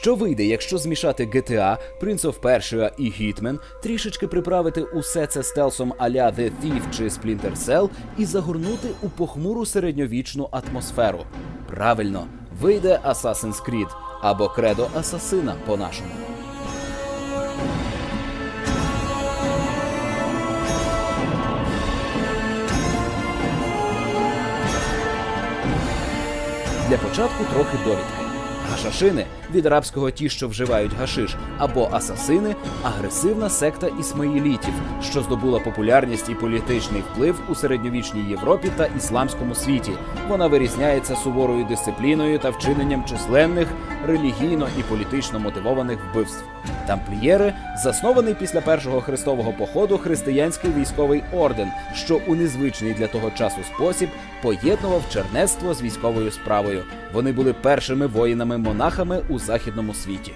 Що вийде, якщо змішати GTA, Prince of Persia і Hitman, трішечки приправити усе це стелсом а-ля The Thief чи Splinter Cell і загорнути у похмуру середньовічну атмосферу? Правильно, вийде Assassin's Creed або Кредо Асасина по-нашому. Для початку трохи довідки. Гашашини від арабського ті, що вживають гашиш, або асасини агресивна секта ісмаїлітів, що здобула популярність і політичний вплив у середньовічній Європі та ісламському світі. Вона вирізняється суворою дисципліною та вчиненням численних релігійно і політично мотивованих вбивств. Тамплієри заснований після першого хрестового походу християнський військовий орден, що у незвичний для того часу спосіб поєднував чернецтво з військовою справою. Вони були першими воїнами-монахами у західному світі.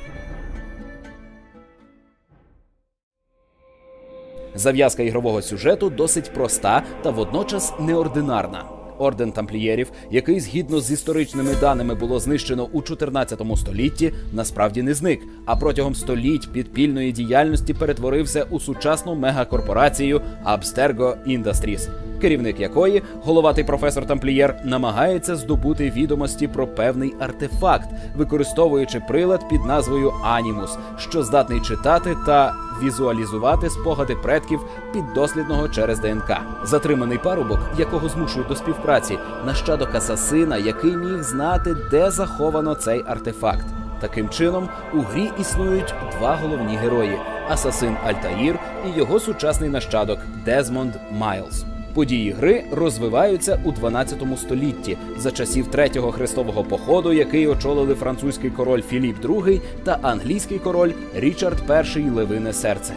Зав'язка ігрового сюжету досить проста та водночас неординарна. Орден тамплієрів, який згідно з історичними даними було знищено у 14 столітті, насправді не зник, а протягом століть підпільної діяльності перетворився у сучасну мегакорпорацію Abstergo Industries, керівник якої, головатий професор тамплієр, намагається здобути відомості про певний артефакт, використовуючи прилад під назвою Анімус, що здатний читати та візуалізувати спогади предків піддослідного через ДНК. Затриманий парубок, якого змушують до співпраці, нащадок асасина, який міг знати, де заховано цей артефакт. Таким чином, у грі існують два головні герої: асасин Альтаїр і його сучасний нащадок Дезмонд Майлз. Події гри розвиваються у 12 столітті за часів третього хрестового походу, який очолили французький король Філіп II та англійський король Річард І Левине Серце.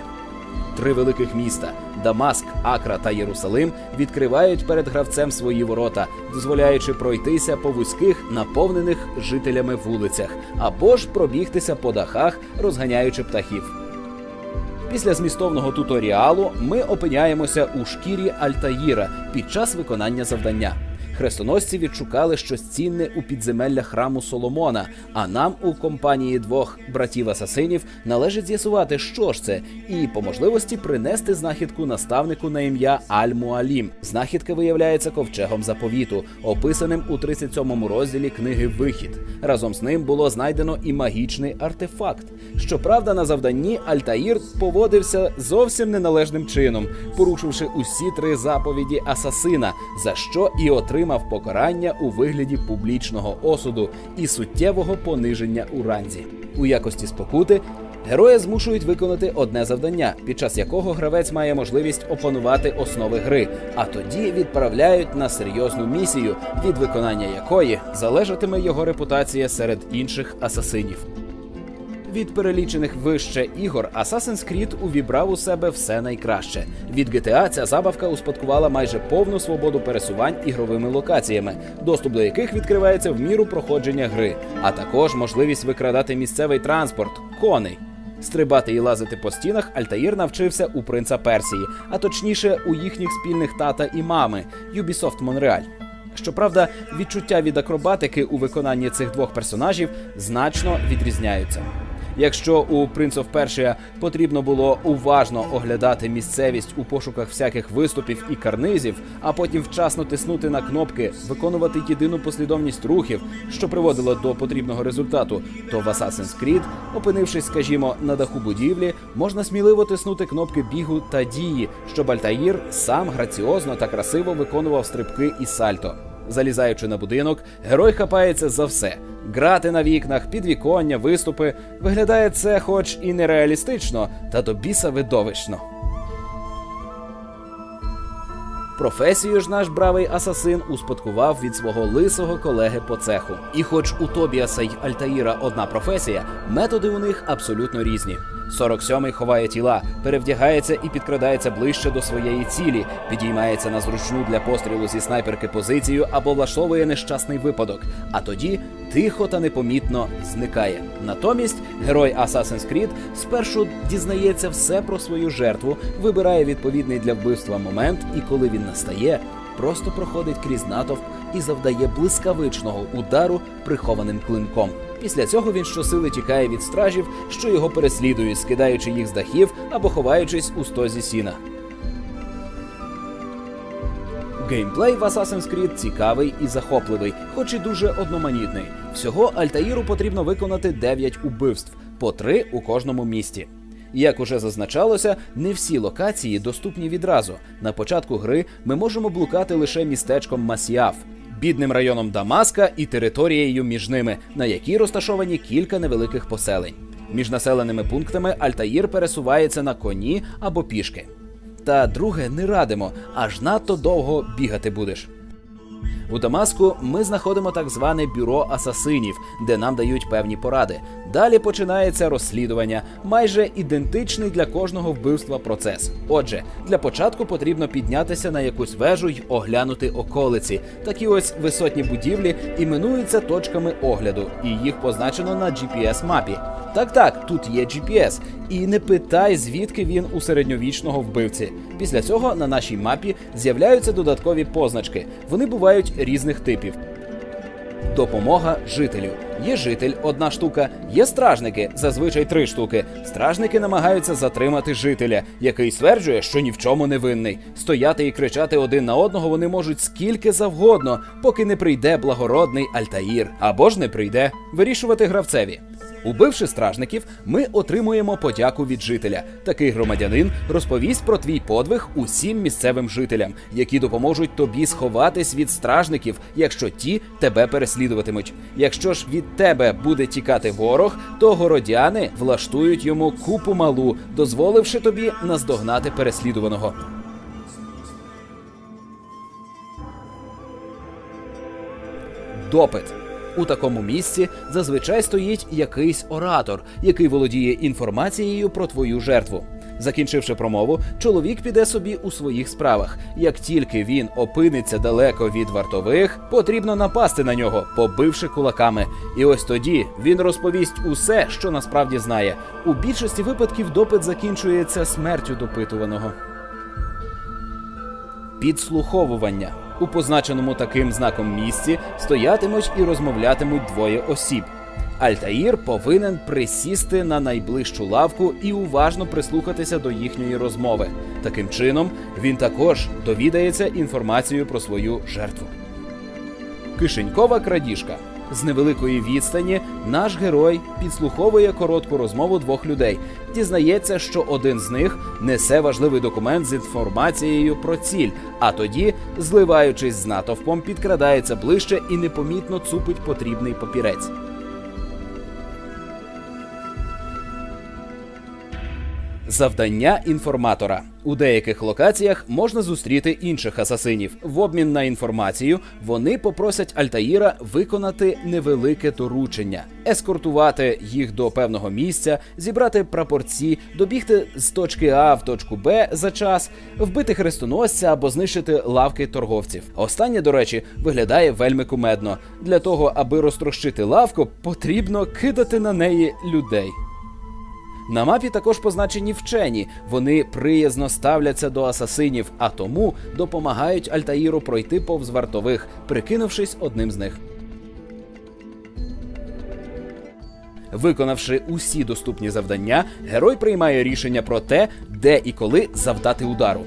Три великих міста Дамаск, Акра та Єрусалим відкривають перед гравцем свої ворота, дозволяючи пройтися по вузьких, наповнених жителями вулицях, або ж пробігтися по дахах, розганяючи птахів. Після змістовного туторіалу ми опиняємося у шкірі Альтаїра під час виконання завдання. Хрестоносці відшукали щось цінне у підземеллях храму Соломона. А нам у компанії двох братів-асасинів належить з'ясувати, що ж це, і по можливості принести знахідку наставнику на ім'я Аль-Муалім. Знахідка виявляється ковчегом заповіту, описаним у 37-му розділі книги Вихід. Разом з ним було знайдено і магічний артефакт. Щоправда, на завданні Альтаїр поводився зовсім неналежним чином, порушивши усі три заповіді асасина, за що і отримав покарання у вигляді публічного осуду і суттєвого пониження у ранзі. У якості спокути героя змушують виконати одне завдання, під час якого гравець має можливість опанувати основи гри, а тоді відправляють на серйозну місію, від виконання якої залежатиме його репутація серед інших асасинів. Від перелічених вище ігор Assassin's Creed увібрав у себе все найкраще. Від GTA ця забавка успадкувала майже повну свободу пересувань ігровими локаціями, доступ до яких відкривається в міру проходження гри, а також можливість викрадати місцевий транспорт коней. Стрибати і лазити по стінах Альтаїр навчився у принца Персії, а точніше у їхніх спільних тата і мами Ubisoft Montreal. Щоправда, відчуття від акробатики у виконанні цих двох персонажів значно відрізняються. Якщо у of Persia потрібно було уважно оглядати місцевість у пошуках всяких виступів і карнизів, а потім вчасно тиснути на кнопки, виконувати єдину послідовність рухів, що приводило до потрібного результату, то в Assassin's Creed, опинившись, скажімо, на даху будівлі, можна сміливо тиснути кнопки бігу та дії, щоб Альтаїр сам граціозно та красиво виконував стрибки і сальто. Залізаючи на будинок, герой хапається за все. Грати на вікнах, підвіконня, виступи. Виглядає це, хоч і нереалістично, та до біса видовищно. Професію ж наш бравий асасин успадкував від свого лисого колеги по цеху. І хоч у Тобіаса й Альтаїра одна професія, методи у них абсолютно різні. 47-й ховає тіла, перевдягається і підкрадається ближче до своєї цілі, підіймається на зручну для пострілу зі снайперки позицію або влаштовує нещасний випадок. А тоді тихо та непомітно зникає. Натомість герой Assassin's Creed спершу дізнається все про свою жертву, вибирає відповідний для вбивства момент, і коли він настає, просто проходить крізь натовп і завдає блискавичного удару прихованим клинком. Після цього він щосили тікає від стражів, що його переслідують, скидаючи їх з дахів або ховаючись у стозі сіна. Геймплей в Assassin's Creed цікавий і захопливий, хоч і дуже одноманітний. Всього Альтаїру потрібно виконати 9 убивств, по 3 у кожному місті. Як уже зазначалося, не всі локації доступні відразу. На початку гри ми можемо блукати лише містечком Масіаф, бідним районом Дамаска і територією між ними, на якій розташовані кілька невеликих поселень. Між населеними пунктами Альтаїр пересувається на коні або пішки. Та друге не радимо, аж надто довго бігати будеш. У Дамаску ми знаходимо так зване бюро асасинів, де нам дають певні поради. Далі починається розслідування, майже ідентичний для кожного вбивства процес. Отже, для початку потрібно піднятися на якусь вежу й оглянути околиці. Такі ось висотні будівлі іменуються точками огляду, і їх позначено на GPS-мапі. Так, так, тут є GPS. І не питай, звідки він у середньовічного вбивці. Після цього на нашій мапі з'являються додаткові позначки. Вони бувають різних типів. Допомога жителю. Є житель одна штука, є стражники, зазвичай три штуки. Стражники намагаються затримати жителя, який стверджує, що ні в чому не винний. Стояти і кричати один на одного вони можуть скільки завгодно, поки не прийде благородний Альтаїр, або ж не прийде вирішувати гравцеві. Убивши стражників, ми отримуємо подяку від жителя. Такий громадянин розповість про твій подвиг усім місцевим жителям, які допоможуть тобі сховатись від стражників, якщо ті тебе переслідуватимуть. Якщо ж від тебе буде тікати ворог, то городяни влаштують йому купу малу, дозволивши тобі наздогнати переслідуваного. Допит. У такому місці зазвичай стоїть якийсь оратор, який володіє інформацією про твою жертву. Закінчивши промову, чоловік піде собі у своїх справах. Як тільки він опиниться далеко від вартових, потрібно напасти на нього, побивши кулаками. І ось тоді він розповість усе, що насправді знає. У більшості випадків допит закінчується смертю допитуваного. Підслуховування у позначеному таким знаком місці стоятимуть і розмовлятимуть двоє осіб. Альтаїр повинен присісти на найближчу лавку і уважно прислухатися до їхньої розмови. Таким чином, він також довідається інформацію про свою жертву. Кишенькова крадіжка. З невеликої відстані наш герой підслуховує коротку розмову двох людей. Дізнається, що один з них несе важливий документ з інформацією про ціль, а тоді, зливаючись з натовпом, підкрадається ближче і непомітно цупить потрібний папірець. Завдання інформатора у деяких локаціях можна зустріти інших асасинів. В обмін на інформацію вони попросять Альтаїра виконати невелике доручення, ескортувати їх до певного місця, зібрати прапорці, добігти з точки А в точку Б за час, вбити хрестоносця або знищити лавки торговців. Останнє, до речі, виглядає вельми кумедно. Для того, аби розтрощити лавку, потрібно кидати на неї людей. На мапі також позначені вчені. Вони приязно ставляться до асасинів, а тому допомагають Альтаїру пройти повз вартових, прикинувшись одним з них. Виконавши усі доступні завдання, герой приймає рішення про те, де і коли завдати удару.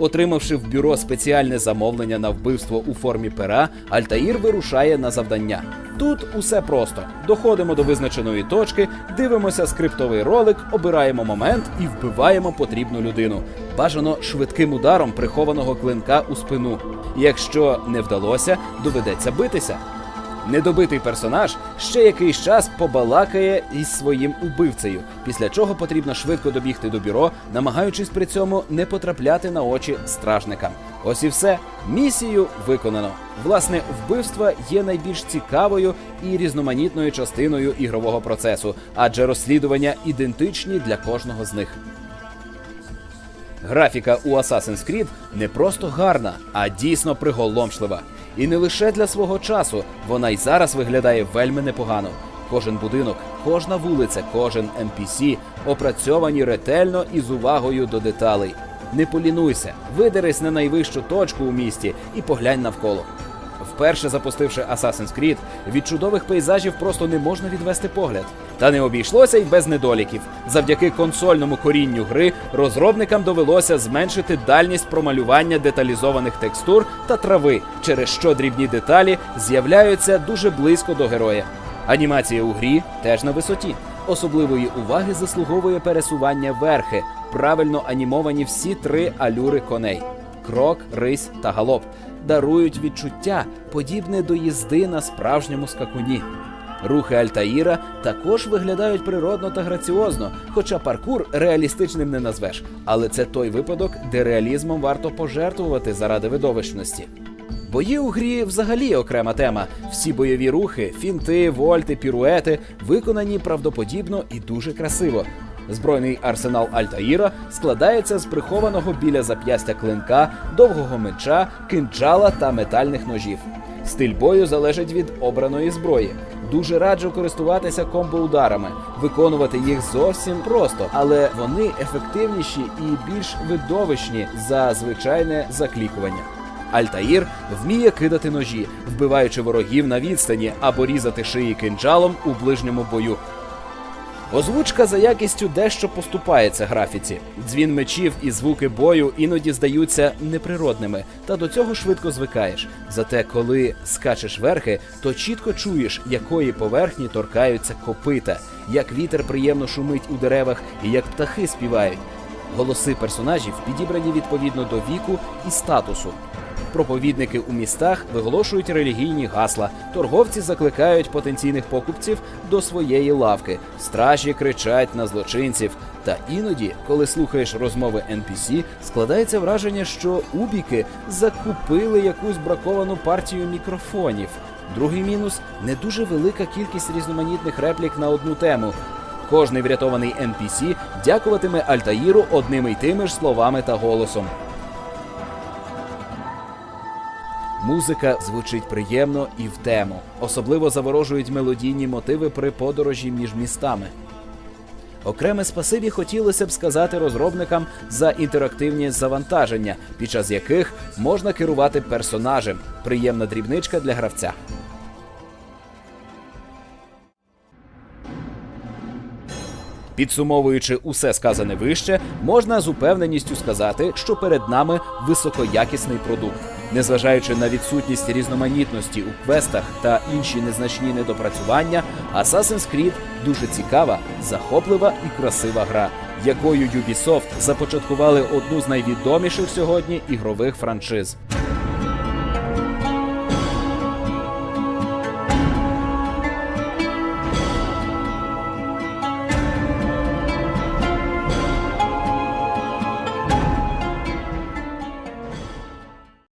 Отримавши в бюро спеціальне замовлення на вбивство у формі пера, Альтаїр вирушає на завдання. Тут усе просто: доходимо до визначеної точки, дивимося скриптовий ролик, обираємо момент і вбиваємо потрібну людину. Бажано швидким ударом прихованого клинка у спину. Якщо не вдалося, доведеться битися. Недобитий персонаж ще якийсь час побалакає із своїм убивцею, після чого потрібно швидко добігти до бюро, намагаючись при цьому не потрапляти на очі стражникам. Ось і все. Місію виконано. Власне, вбивства є найбільш цікавою і різноманітною частиною ігрового процесу, адже розслідування ідентичні для кожного з них. Графіка у Assassin's Creed не просто гарна, а дійсно приголомшлива. І не лише для свого часу, вона й зараз виглядає вельми непогано. Кожен будинок, кожна вулиця, кожен NPC опрацьовані ретельно і з увагою до деталей. Не полінуйся, видерись на найвищу точку у місті і поглянь навколо. Вперше запустивши Assassin's Creed, від чудових пейзажів просто не можна відвести погляд. Та не обійшлося й без недоліків. Завдяки консольному корінню гри розробникам довелося зменшити дальність промалювання деталізованих текстур та трави, через що дрібні деталі з'являються дуже близько до героя. Анімація у грі теж на висоті. Особливої уваги заслуговує пересування верхи, правильно анімовані всі три алюри коней крок, рись та галоп дарують відчуття, подібне до їзди на справжньому скакуні. Рухи Альтаїра також виглядають природно та граціозно, хоча паркур реалістичним не назвеш. Але це той випадок, де реалізмом варто пожертвувати заради видовищності. Бої у грі взагалі окрема тема. Всі бойові рухи, фінти, вольти, піруети виконані правдоподібно і дуже красиво. Збройний арсенал Альтаїра складається з прихованого біля зап'ястя клинка, довгого меча, кинджала та метальних ножів. Стиль бою залежить від обраної зброї. Дуже раджу користуватися комбо-ударами, виконувати їх зовсім просто, але вони ефективніші і більш видовищні за звичайне заклікування. Альтаїр вміє кидати ножі, вбиваючи ворогів на відстані або різати шиї кинджалом у ближньому бою. Озвучка за якістю дещо поступається графіці. Дзвін мечів і звуки бою іноді здаються неприродними, та до цього швидко звикаєш. Зате, коли скачеш верхи, то чітко чуєш, якої поверхні торкаються копита, як вітер приємно шумить у деревах і як птахи співають. Голоси персонажів підібрані відповідно до віку і статусу. Проповідники у містах виголошують релігійні гасла, торговці закликають потенційних покупців до своєї лавки, стражі кричать на злочинців. Та іноді, коли слухаєш розмови NPC, складається враження, що убіки закупили якусь браковану партію мікрофонів. Другий мінус не дуже велика кількість різноманітних реплік на одну тему. Кожний врятований NPC дякуватиме Альтаїру одними й тими ж словами та голосом. Музика звучить приємно і в тему. Особливо заворожують мелодійні мотиви при подорожі між містами. Окреме спасибі хотілося б сказати розробникам за інтерактивні завантаження, під час яких можна керувати персонажем. Приємна дрібничка для гравця. Підсумовуючи усе сказане вище, можна з упевненістю сказати, що перед нами високоякісний продукт. Незважаючи на відсутність різноманітності у квестах та інші незначні недопрацювання, Assassin's Creed дуже цікава, захоплива і красива гра, якою Ubisoft започаткували одну з найвідоміших сьогодні ігрових франшиз.